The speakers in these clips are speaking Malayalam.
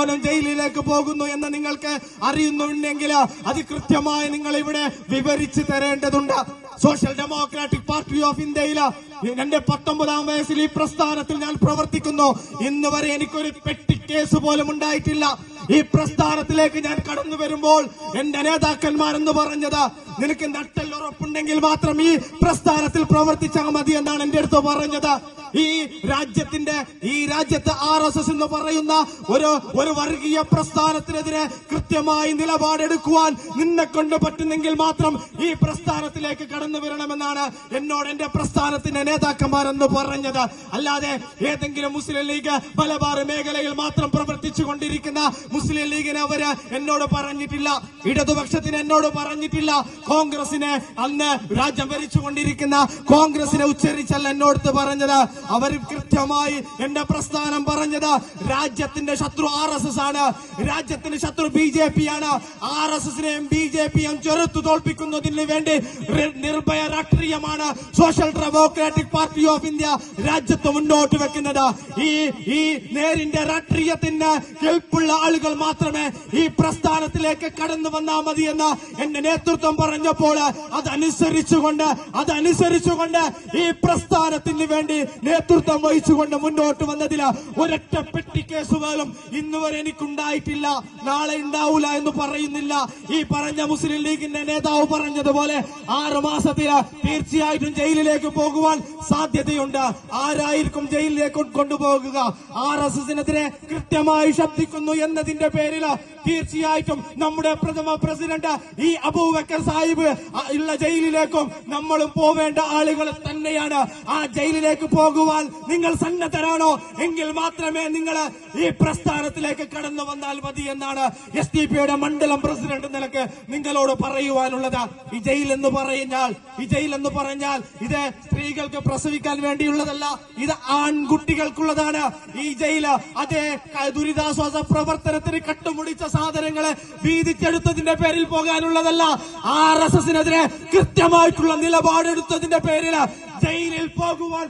മുഴുവനും ജയിലിലേക്ക് പോകുന്നു എന്ന് നിങ്ങൾക്ക് അറിയുന്നുണ്ടെങ്കിൽ അത് കൃത്യമായി നിങ്ങൾ ഇവിടെ വിവരിച്ചു തരേണ്ടതുണ്ട്. സോഷ്യൽ ഡെമോക്രാറ്റിക് പാർട്ടി ഓഫ് ഇന്ത്യയിൽ എന്റെ പത്തൊമ്പതാം വയസ്സിൽ ഈ പ്രസ്ഥാനത്തിൽ ഞാൻ പ്രവർത്തിക്കുന്നു. ഇന്ന് വരെ എനിക്കൊരു പെട്ടി കേസ് പോലും ഉണ്ടായിട്ടില്ല. ഈ പ്രസ്ഥാനത്തിലേക്ക് ഞാൻ കടന്നു വരുമ്പോൾ എന്റെ നേതാക്കന്മാരെന്ന് പറഞ്ഞത് നിനക്ക് നട്ടൽ ഉറപ്പുണ്ടെങ്കിൽ മാത്രം ഈ പ്രസ്ഥാനത്തിൽ പ്രവർത്തിച്ചാൽ മതി എന്നാണ് എന്റെ അടുത്ത് പറഞ്ഞത്. ഈ രാജ്യത്തിന്റെ ഈ രാജ്യത്ത് ആർ എസ് എസ് എന്ന് പറയുന്ന ഒരു ഒരു വർഗീയ പ്രസ്ഥാനത്തിനെതിരെ കൃത്യമായി നിലപാടെടുക്കുവാൻ നിന്നെ കൊണ്ട് പറ്റുന്നെങ്കിൽ മാത്രം ഈ പ്രസ്ഥാനത്തിലേക്ക് കടന്നു വരണമെന്നാണ് എന്നോട് എന്റെ പ്രസ്ഥാനത്തിന്റെ നേതാക്കന്മാരെന്ന് പറഞ്ഞത്. അല്ലാതെ ഏതെങ്കിലും മുസ്ലിം ലീഗ് മലബാർ മേഖലയിൽ മാത്രം പ്രവർത്തിച്ചു കൊണ്ടിരിക്കുന്ന മുസ്ലിം ലീഗിനെ അവർ എന്നോട് പറഞ്ഞിട്ടില്ല. ഇടതുപക്ഷത്തിന് എന്നോട് പറഞ്ഞിട്ടില്ല. കോൺഗ്രസിനെ അന്ന് രാജ്യം ഭരിച്ചുകൊണ്ടിരിക്കുന്ന കോൺഗ്രസിനെ ഉച്ചരിച്ചല്ല എന്നോട് പറഞ്ഞത്. അവർ കൃത്യമായി എന്റെ പ്രസ്ഥാനം പറഞ്ഞത് രാജ്യത്തിന്റെ ശത്രു ആർ എസ് എസ് ആണ്. രാജ്യത്തിന്റെ ശത്രു ബി ജെ പി ആണ്. ആർ എസ് എസിനെയും ബി ജെ പിയും ചെറുത്തു തോൽപ്പിക്കുന്നതിന് വേണ്ടി നിർഭയ രാഷ്ട്രീയമാണ് social democratic party of India രാജ്യത്ത് മുന്നോട്ട് വെക്കുന്നത്. ഈ ഈ നേരിന്റെ രാഷ്ട്രീയത്തിന് കേൾപ്പുള്ള ആളുകൾ മാത്രമേ ഈ പ്രസ്ഥാനത്തിലേക്ക് കടന്നു വന്നാൽ മതി എന്ന് എന്റെ നേതൃത്വം പറഞ്ഞപ്പോൾ അതനുസരിച്ചുകൊണ്ട് അതനുസരിച്ചുകൊണ്ട് ഈ പ്രസ്ഥാനത്തിന് വേണ്ടി നേതൃത്വം വഹിച്ചുകൊണ്ട് മുന്നോട്ട് വന്നതിൽ ഒരൊറ്റ പെട്ടി കേസ് പോലും ഇന്ന് വരെ എനിക്കുണ്ടായിട്ടില്ല. നാളെ ഉണ്ടാവൂല എന്ന് പറയുന്നില്ല. ഈ പറഞ്ഞ മുസ്ലിം ലീഗിന്റെ നേതാവ് പറഞ്ഞതുപോലെ ആറ് തീർച്ചയായിട്ടും ജയിലിലേക്ക് പോകുവാൻ സാധ്യതയുണ്ട്. ആരായിരിക്കും ജയിലിലേക്ക് കൊണ്ടുപോകുക? ആർ എസ് എസിനെതിരെ കൃത്യമായി ശബ്ദിക്കുന്നു എന്നതിന്റെ പേരിൽ തീർച്ചയായിട്ടും നമ്മുടെ പ്രഥമ പ്രസിഡന്റ് ഈ അബൂബക്കർ സാഹിബ് ഉള്ള ജയിലിലേക്കും നമ്മളും പോവേണ്ട ആളുകൾ തന്നെയാണ്. ആ ജയിലിലേക്ക് പോകുവാൻ നിങ്ങൾ സന്നദ്ധരാണോ? എങ്കിൽ മാത്രമേ നിങ്ങൾ ഈ പ്രസ്ഥാനത്തിലേക്ക് കടന്നു വന്നാൽ മതി എന്നാണ് എസ് ഡി പിയുടെ മണ്ഡലം പ്രസിഡന്റ് നിലയ്ക്ക് നിങ്ങളോട് പറയുവാനുള്ളത്. വിജയിൽ എന്ന് പറഞ്ഞാൽ വിജയിൽ എന്ന് പറഞ്ഞാൽ ഇത് സ്ത്രീകൾക്ക് പ്രസവിക്കാൻ വേണ്ടിയുള്ളതല്ല ഇത് ആൺകുട്ടികൾക്കുള്ളതാണ്. ഈ ജയിൽ അതേ ദുരിതാശ്വാസ പ്രവർത്തനത്തിന് കട്ടുമുടിച്ച സാധനങ്ങളെ വീതിച്ചെടുത്തതിന്റെ പേരിൽ പോകാനുള്ളതല്ല ആർ എസ് എസിനെതിരെ കൃത്യമായിട്ടുള്ള നിലപാടെടുത്തതിന്റെ പേരിൽ ജയിലിൽ പോകുവാൻ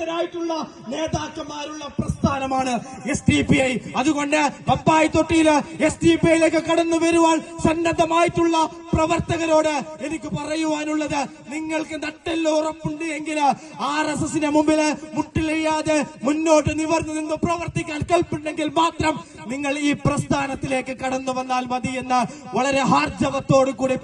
സന്നദ്ധരായിട്ടുള്ള നേതാക്കന്മാരുള്ള പ്രസ്ഥാനമാണ് എസ് ഡി പി ഐ അതുകൊണ്ട് പപ്പായി തൊട്ടിയിൽ എസ് ഡി പി ഐയിലേക്ക് കടന്നു വരുവാൻ സന്നദ്ധമായിട്ടുള്ള പ്രവർത്തകരോട് എനിക്ക് പറയുവാനുള്ളത് നിങ്ങൾക്ക് നട്ടെല്ല ഉറപ്പുണ്ട് എങ്കിൽ ആർ എസ് എസിന്റെ മുമ്പിൽ മുട്ടിലെയ്യാതെ മുന്നോട്ട് നിവർന്നു നിന്ന് പ്രവർത്തിക്കാൻ കൽപ്പുണ്ടെങ്കിൽ മാത്രം നിങ്ങൾ ഈ പ്രസ്ഥാനത്തിലേക്ക് കടന്നു വന്നാൽ മതി എന്ന് വളരെ ഹാർജവത്തോടു കൂടി